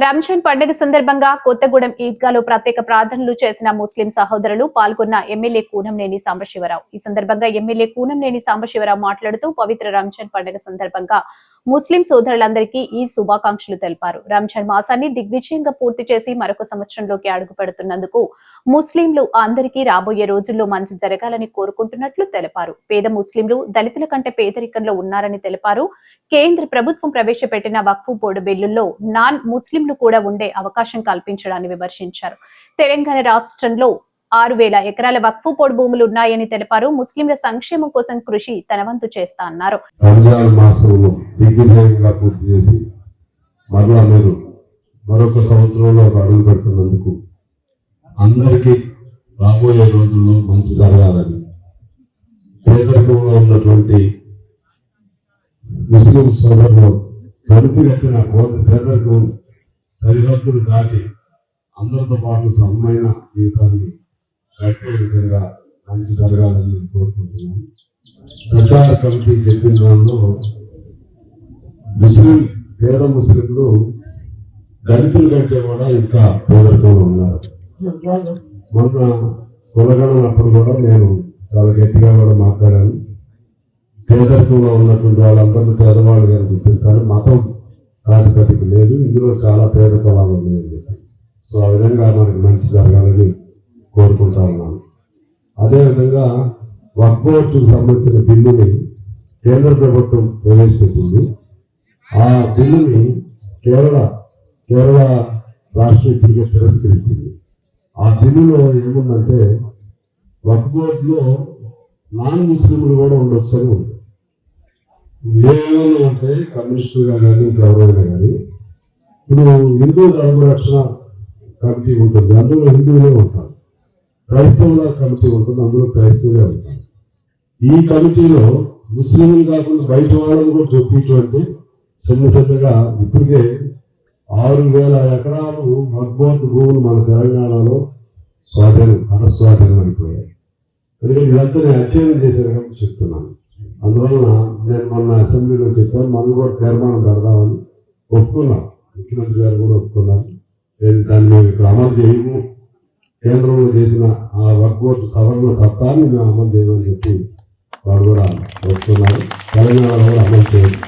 రంజాన్ పండుగ సందర్భంగా కొత్తగూడెం ఈద్గాలో ప్రత్యేక ప్రార్థనలు చేసిన ముస్లిం సహోదరులు పాల్గొన్న ఎమ్మెల్యే కూనంనేని సాంబశివరావు. ఈ సందర్భంగా ఎమ్మెల్యే కూనంనేని సాంబశివరావు మాట్లాడుతూ పవిత్ర రంజాన్ పండుగ సందర్భంగా ముస్లిం సోదరులందరికీ ఈ శుభాకాంక్షలు తెలిపారు. రంజాన్ మాసాన్ని దిగ్విజయంగా పూర్తి చేసి మరొక సంవత్సరంలోకి అడుగు పెడుతున్నందుకు ముస్లింలు అందరికీ రాబోయే రోజుల్లో మంచి జరగాలని కోరుకుంటున్నట్లు తెలిపారు. పేద ముస్లింలు దళితుల కంటే పేదరికంలో ఉన్నారని తెలిపారు. కేంద్ర ప్రభుత్వం ప్రవేశపెట్టిన వక్ఫ్ బోర్డు బిల్లుల్లో నాన్ ముస్లింలు కూడా ఉండే అవకాశం కల్పించడాన్ని విమర్శించారు. తెలంగాణ రాష్ట్రంలో ఆరు వేల ఎకరాల వక్ఫ్ పొడి భూములు ఉన్నాయని తెలిపారు. ముస్లింల సంక్షేమం కోసం కృషి తన వంతు చేస్తా అన్నారు. మరొక సంవత్సరంలో ఒక అడుగు పెట్టినందుకు అందరికీ రాబోయే రోజుల్లో మంచి జరగాలని పేదరికంలో ఉన్నటువంటి ముస్లిం సోదరులు త్వరితగతిన పేదరికం సరిహద్దులు దాటి అందరితో పాటు సమమైన జీవితాన్ని గడిపే విధంగా మంచి జరగాలని నేను కోరుకుంటున్నాను ప్రచార కమిటీ చెప్పిన దానిలో ముస్లిం పేద ముస్లింలు దళితుల కంటే కూడా ఇంకా పేదరికంలో ఉన్నారు. మొన్న కులగణం అప్పుడు కూడా నేను చాలా గట్టిగా కూడా మాట్లాడాను. పేదరికంలో ఉన్నటువంటి వాళ్ళందరినీ పేదవాళ్ళు గారు గుర్తించాలి. మతం ప్రాతిపదిక లేదు. ఇందులో చాలా పేద కులాలు ఉన్నాయని చెప్పి. సో ఆ విధంగా మనకి మంచి జరగాలని కోరుకుంటా ఉన్నాను. అదేవిధంగా వక్బోర్డుకు సంబంధించిన బిల్లుని కేంద్ర ప్రభుత్వం ప్రవేశపెట్టింది. ఆ బిల్లుని కేరళ కేరళ రాష్ట్ర ఇప్పటికే తిరస్కరించింది. ఆ బిల్లులో ఏముందంటే వక్బోర్డులో నాన్ ముస్లింలు కూడా ఉండొచ్చు అని ఉంది. ఏమైనా అంటే కమ్యూనిస్టులుగా కానీ ఇంకెవరైనా కానీ ఇప్పుడు హిందూ ధర్మరక్షణ కమిటీ ఉంటుంది. అందులో హిందువులే ఉంటారు. క్రైస్తవుల కమిటీ ఉంటుంది అందులో క్రైస్తవులే ఉంటారు. ఈ కమిటీలో ముస్లింలు కాకుండా బయట వాళ్ళని కూడా చొప్పించుకుంటే చిన్న చిన్నగా ఇప్పటికే ఆరు వేల ఎకరాలు మగ్బోత్ భూములు మన తెలంగాణలో స్వాధీనం అరస్వాధీనం అయిపోయాయి. ఎందుకంటే వీళ్ళందరినీ అధ్యయనం చేశారు కాబట్టి చెప్తున్నాను. అందువలన నేను మొన్న అసెంబ్లీలో చెప్పాను మనం కూడా తీర్మానం పెడదామని ఒప్పుకున్నాం. ముఖ్యమంత్రి గారు కూడా ఒప్పుకున్నారు. నేను దాన్ని మేము ఇక్కడ అమలు చేయము. కేంద్రంలో చేసిన ఆ వర్క్ సవరణ చట్టాన్ని మేము అమలు చేయమని చెప్పి వారు కూడా వస్తున్నారు తెలంగాణలో కూడా అమలు చేయాలి